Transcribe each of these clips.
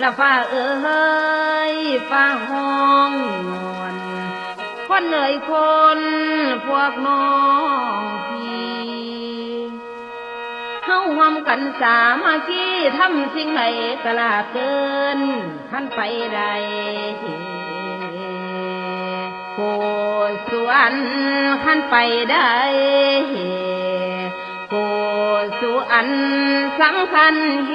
ละฟ้าเอ้ยฟ้าห้องนวลคนเอ่ยคนพวกน้องพี่เฮาหวมกันสามาคีทำสิ่งไหนกลาเกินขันไปใดโคสวนขันไปได้โคสวนสำคัญแห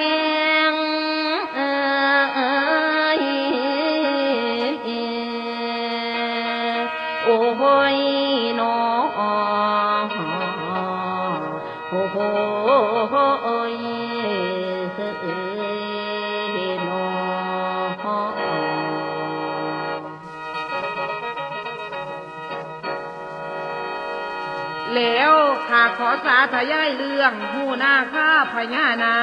แล้วข้าขอสาธยายเรื่องหูหน้าข้าพญานา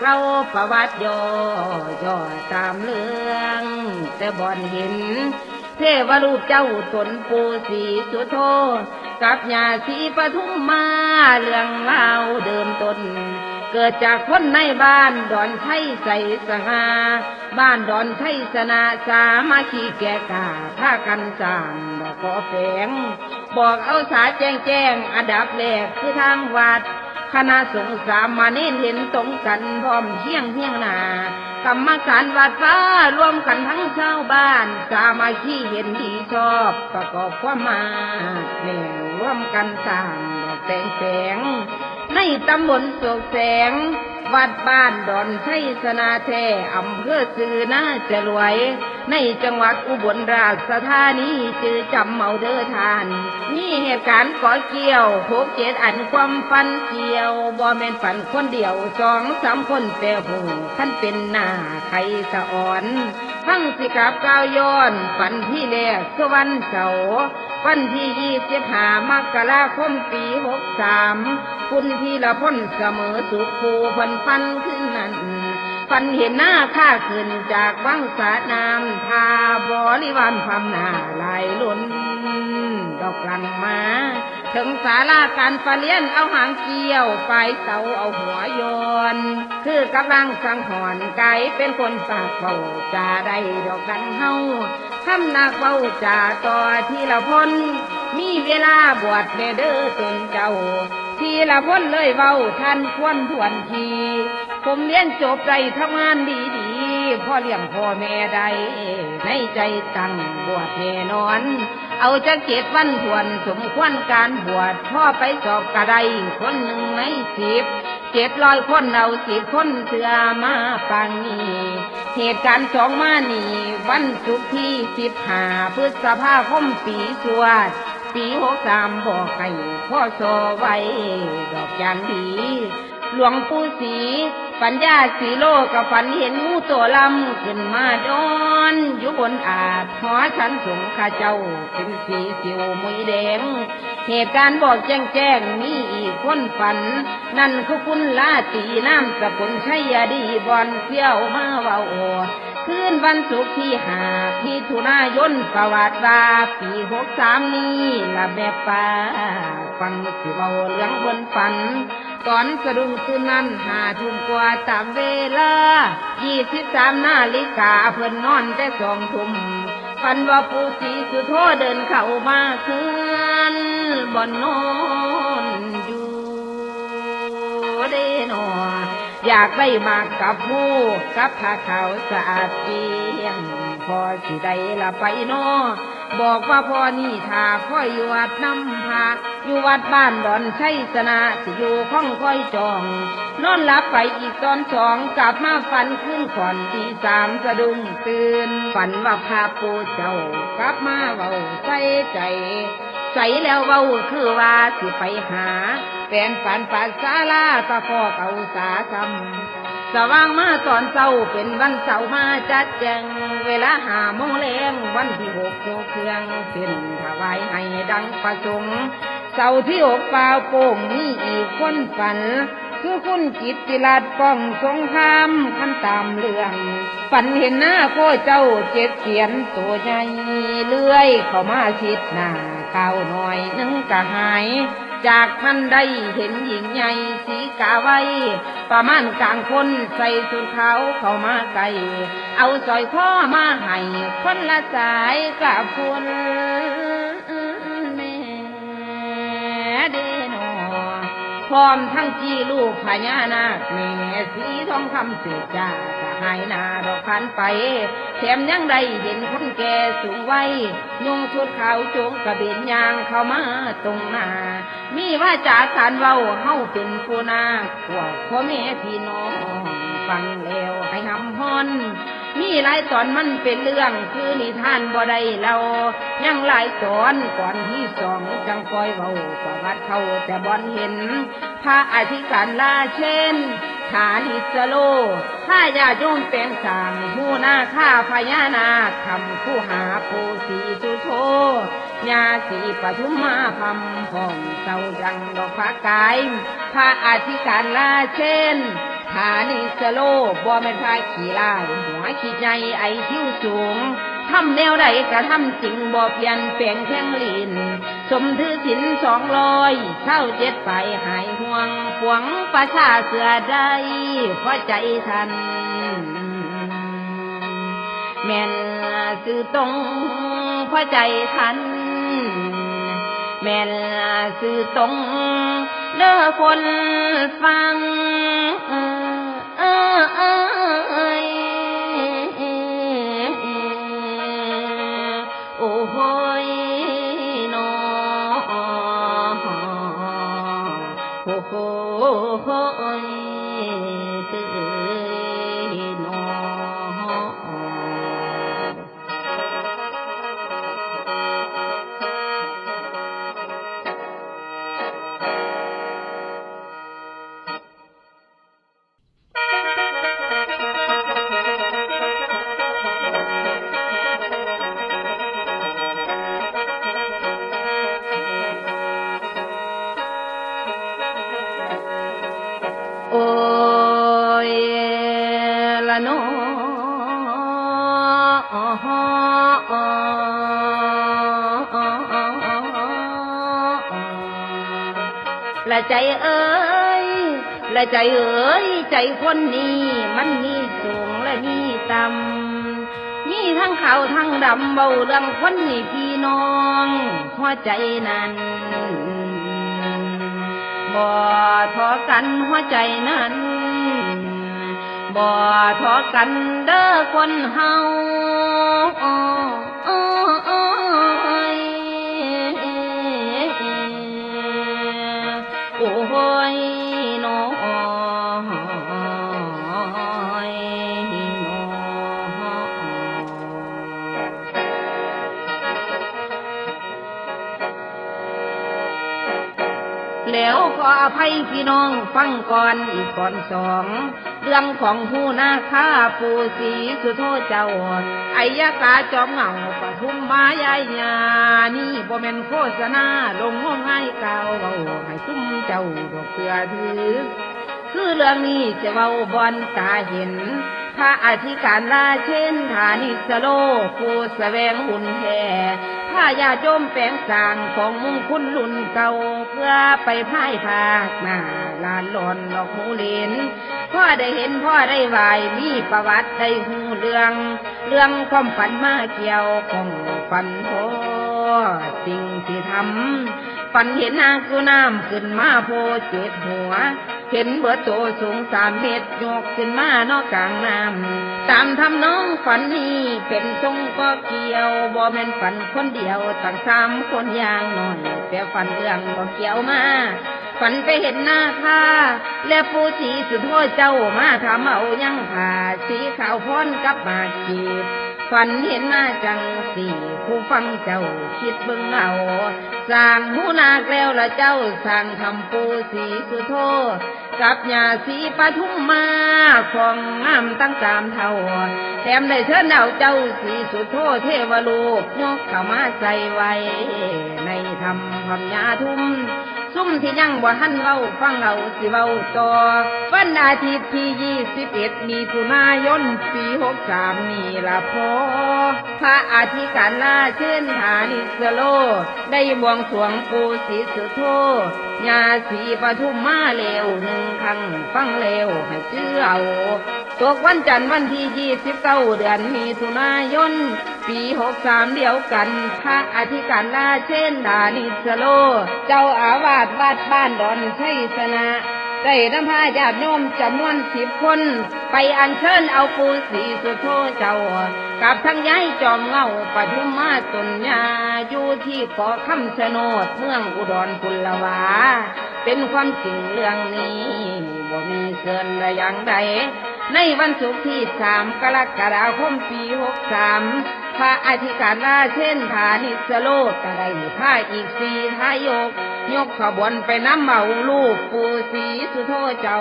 เราประวัติย่อย่อตามเรื่อง แต่บ่อนเห็น เทวรูปเจ้าตนปูสีสุโธกับญาสีปทุมมาเรื่องเล่าเดิมตนเกิดจากคนในบ้านดอนไทยใสสหา บ้านดอนไทยสนาสามาขีแก่กาถ้ากันสางดอกขอแฝง บอกเอาสาแจ้งแจ้งอันดับแรกคือทางวัดคณะสงฆ์สามมาเน้นเห็นตรงกันพร้อมเที่ยงเที่ยงนากรรมการวัดฟ้ารวมกันทั้งชาวบ้าน สามาคีเห็นดีชอบประกอบความมาแนวร่วมกันสร้างดอกแสงแสง ในตำบลโศกแสง วัดบ้านดอนไชยสนาแท่อำเภอสื่อน่าจะรวย ในจังหวัดอุบลราชธานีจือจำเมาเดอทาน มีเหตุการณ์ก่อเกี่ยวพบเจ็ดอันความฟันเกี่ยวบ่แม่นฝันคนเดียวสองสามคนแต่หูท่านเป็นหน้าใครสะอ่อนทั้งสิกับก้าวย้อนฝันที่แรกคือวันเสาร์วันที่ยี่สิบหามกราคมปีหกสามคุณที่ละพ้นเสมอสุขภูพันฟันขึ้น นั้นฝันเห็นหน้าข้าขึ้นจากวังสาน้ำทาบริวารพำหน้าลายล้นดอกลังมา ถึงศาลาการประเลียนเอาหางเกี่ยวไปเสาเอาหัวโยน คือกำลังสังหอนไก่เป็นคนปากเบาจาได้ดอกดังเฮาทำนักเบาจาต่อที่ละพ้นมีเวลาบวชแม่เด้อตนเจ้า ที่ละพ้นเลยเบาท่านควรทวนที ผมเรียนจบใจทำงานดีดีๆพ่อเลี้ยงพ่อแม่ใดในใจตั้งบวชแน่นอน เอาจะเจ็ดวันทวนสมควรการบวชพ่อไปสอบกระไดคนหนึ่งในสิบเจ็ดร้อยคนเอาสิบคนเสือมาปังนี้เหตุการณ์สองมานี่วันศุกร์ที่สิบหาพฤษภาคมปีสวดปีหกสามบอกไก่พ่อโซไว้ดอกยางดี หลวงปู่ศรีปัญญาสีโลกับฝันเห็นงูตัวลำขึ้นมาดอนอยู่บนอาจหอฉันสงข้าเจ้าเป็นสีสิวมุยแดง เหตุการณ์บอกแจ้งแจ้งมีอีกคนฝัน นั่นคือคุณลาตีน้ำสกุลชัยดีบอนเที่ยวมาเว่าโอคืนวันศุกร์ที่หาที่ถุนายนประวัติว่าปีหกสามนี้ละแบบป่าฟังสิเบาเรื่องบนฝัน ตอนสะดุ้งคืนนั้นหาทุ่มกว่าตามเวลายี่สิบสามนาฬิกาเพิ่นนอนแต่สองทุ่มฝันว่าปู่ศรีสุโธเดินเข้ามาคืนบ่อนนอนอยู่เดโนอยากได้มากกับหมูกับผ้าขาวสะอาดเจียงพอสิได้ละไปโนอ บอกว่าพ่อนี่ถ้าค่อยอยู่วัดน้ำพาอยู่วัดบ้านดอนชัยสนาสิอยู่ข้องค่อยจอง นอนหลับไปอีกตอนสองกลับมาฝันขึ้นก่อนที่สามสะดุ้งตื่น ฝันว่าพาปูเจ้ากลับมาเบาใส่ใจ ใส่แล้วเบาคือว่าสิไปหาแฟนฝันฝันศาลาตะพอเก่าสาทำ สว่างมาตอนเช้าเป็นวันเสาร์มาจัดแจงเวลาหาโมงแรงวันที่หกโยเครื่องเส้นถวายให้ดังประสงค์เสาร์ที่หกเปล่าโป่งนี่อีกคนฝัน คือคุณกิตติรัตน์ป้องสงครามคันตามเรื่องฝันเห็นหน้าโคเจ้าเจ็ดเขียนตัวใหญ่เลื่อยเข้ามาชิดหน้าเข้าหน่อยนึงกะหาย จากมันได้เห็นหญิงใหญ่สีกาไว้ ประมาณกลางคนใส่สุดเขาเข้ามาไกลเอาสอยข้อมาให้คนละสายกับคุณ ร้อมทั้งจีลูกพญานาคแม่สีทองคำเสือจ้าจะหายนาดอกพันไป แถมยังได้เห็นคนแก่สูงวัยยุงชุดขาวโจงกระเบนยางเข้ามาตรงหน้า มีว่าจ่าสารเว้าเฮาเป็นผู้นาพวกพ่อแม่พี่น้อง ฟังแล้วให้หำฮอน มีหลายตอนมันเป็นเรื่องคือนิทานบ่ได้เรายังหลายตอนก่อนที่สองจังปล่อยเบาประวัติเขาแต่บอนเห็น พระอธิการลาเช่นฐานิสโลถ้าญาโยมแปลงสางผู้หน้าข้าพญานาคคำผู้หาปูสีสุโธญาสีปทุมมาพัมห้องเศร้ายังดอกฟ้ากาย พระอธิการลาเช่น ฐานิสโลบ่แม่นพาขี่ลาหัวขี้ใหญ่ไอคิ้วสูงทำแนวใดก็ทำจริงบ่เปลี่ยนแปลงแข้งลินสมถือสินสองร้อยเช่าเจ็ดไปหายห่วงปวงประชาเสือได้เพราะใจทัน แม่นสื่อตรงเพราะใจทัน แม่นสื่อตรงเด้อคนฟัง เออเละใจเอ้ยละใจเอ้ยใจคนนี้มันมีสูงและมีต่ำมีทั้งขาวทั้งดำเบาเรื่องคนนี่พี่น้องหัวใจนั้นบ่ทอกันหัวใจนั้นบ่ทอกันเด้อคนเฮา น้องฟังก่อนอีกก่อนสอง เรื่องของผู้นาค่าปูสีสุโธเจ้าไอยากาจอมเหงาปทุมมายายญานี่บ่แม่นโฆษณาลงงมง่ายกล่าเว้าให้ซุ่มเจ้าดอกเสือถือ คือเรื่องนี้จะเว้าบอนตาเห็นพระอธิการลาเช่นฐานิสโลผู้แสวงหุ่นแห่ ผ้าญาโจมแปลงสางของมุงคุณรุ่นเก่าเพื่อไปพ่ายภาคหน้าลานหลอนดอกหูเลนพ่อได้เห็นพ่อได้ไหวมีประวัติได้หูเรื่อง เรื่องความฝันมาเกี่ยวของฝันโพสิ่งที่ทำฝันเห็นนางสุน้ำขึ้นมาโพเจ็ดหัว เห็นเบิดโตสูงสามเมตรยกขึ้นมานอกกลางน้ำตามทำน้องฝันนี้เป็นทรงก็เกี่ยวบ่แม่นฝันคนเดียวตั้งสามคนอย่างหน่อยแต่ฝันเรื่องก็เกี่ยวมาฝันไปเห็นหน้าค่าและปูสีสุดโทษเจ้ามาทำเอายังผ่าสีขาวพ้นกับมาขีดฝันเห็นมาจังสี่ ผู้ฟังเจ้าคิดเบิ่งเอาสร้างหูนาแล้วละเจ้าสร้างทำปูสีสุโธกับยาสีปทุมมาของงามตั้งตามเท่าแถมได้เชิญเอาเจ้าสีสุโธเทวโลกยกเข้ามาใส่ไว้ในธรรมพญาทุ่ม ซุ่มที่ยังบ่ทันเว้าฟังเอาสิเว้าต่อวันอาทิตย์ที่ยี่สิบเอ็ดมีถุนายนปีหกสามนี่ละพอพระอาธิการลาเช่นฐานิสโล ได้บวงสวงปูศรีสุโธญาสีปทุมมาเลวหนึ่งครั้งฟังเลวให้เชื่อเอา ตกวันจันทร์วันที่ยี่สิบเก้าเดือนมีถุนายน ปีหกสามเดียวกัน พระอธิการลาเช่นดานิสโล เจ้าอาวาสวัดบ้านดอนชัยสนะได้นำพาญาติโยมจำนวนสิบคน ไปอัญเชิญเอาปูสีสุโธเจ้า กับทั้งย้ายจอมเงาปทุมมาตนยาอยู่ที่เกาะคำชะโนดเมืองอุดรกุลวา เป็นความจริงเรื่องนี้บ่มีเกินใดอย่างใด ในวันศุกร์ที่สามกรกฎาคมปีหกสามพระอธิการลาเช่นฐานิสโลกก็ได้าอีกสี่ทายก ยกขบวนไปน้ำเมาลูกปูสีสุโธเจ้า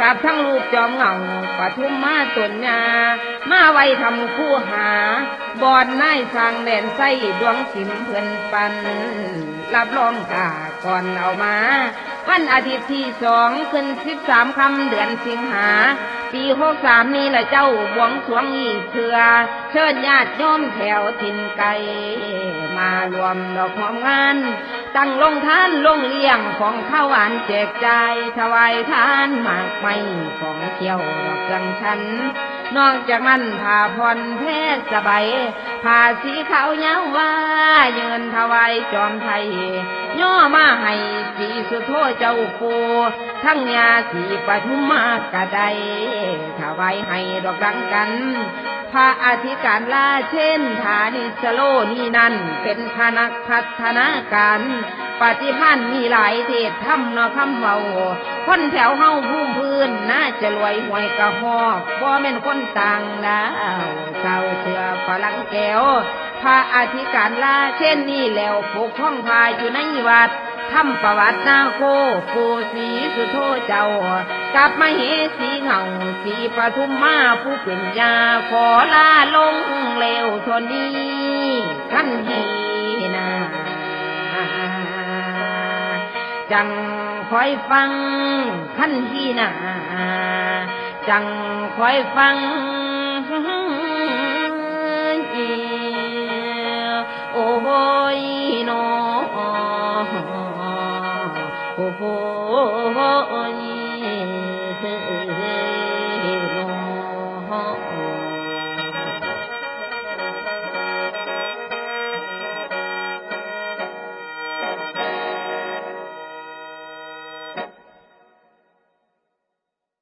กับทั้งลูกจอมเหงาปทุมมาตนยามาไว้ทำคู่หา บอนนายสร้างแดนไส้ดวงสิมเพื่อนปัน รับรองกาก่อนเอามา วันอาทิตย์ที่สองขึ้นสิบสามคำเดือนสิงหา ปีหกสามนี่แหละเจ้าบวงสวงอีกเถือเชิญญาติโยมแถวถิ่นไกลมารวมดอกหอมงาน ตั้งลงทานลงเลี้ยงของข้าวหวานแจกจ่ายถวายทานมากไม่ของเที่ยวดอกจังชัน นอกจากนั้นผ้าพรเพศสบายผ้าสีขาวยาวว่าเยินถวายจอมไทย ย่อมาให้สีสุโธเจ้าปูทั้งยาสีปทุมมากระไดถวายให้ดอกดังกัน พระอธิการลาเช่นฐานิสโลนี่นั่นเป็นคณะพัฒนาการปฏิพันธ์มีหลายเทศทำนอคำเบาคนแถวเฮาภูมิพื้ นน่าจะรวยหวยกระหอกบ่แม่นคนต่างดาวเศร้าเชื่อฝรั่งแก้วพระอธิการลาเช่นนี้แล้วปกห้องพายอยู่ในวัดทำประวัตินาโคปูสีสุโธเจ้า กับมาเหสีเหงาสีปทุมมาผู้เป็นยาขอลาลงเร็วทนนี้ขันทีนาจัง คอยฟังขั้นที่หนาจังคอยฟังโอ้ยนอโอ้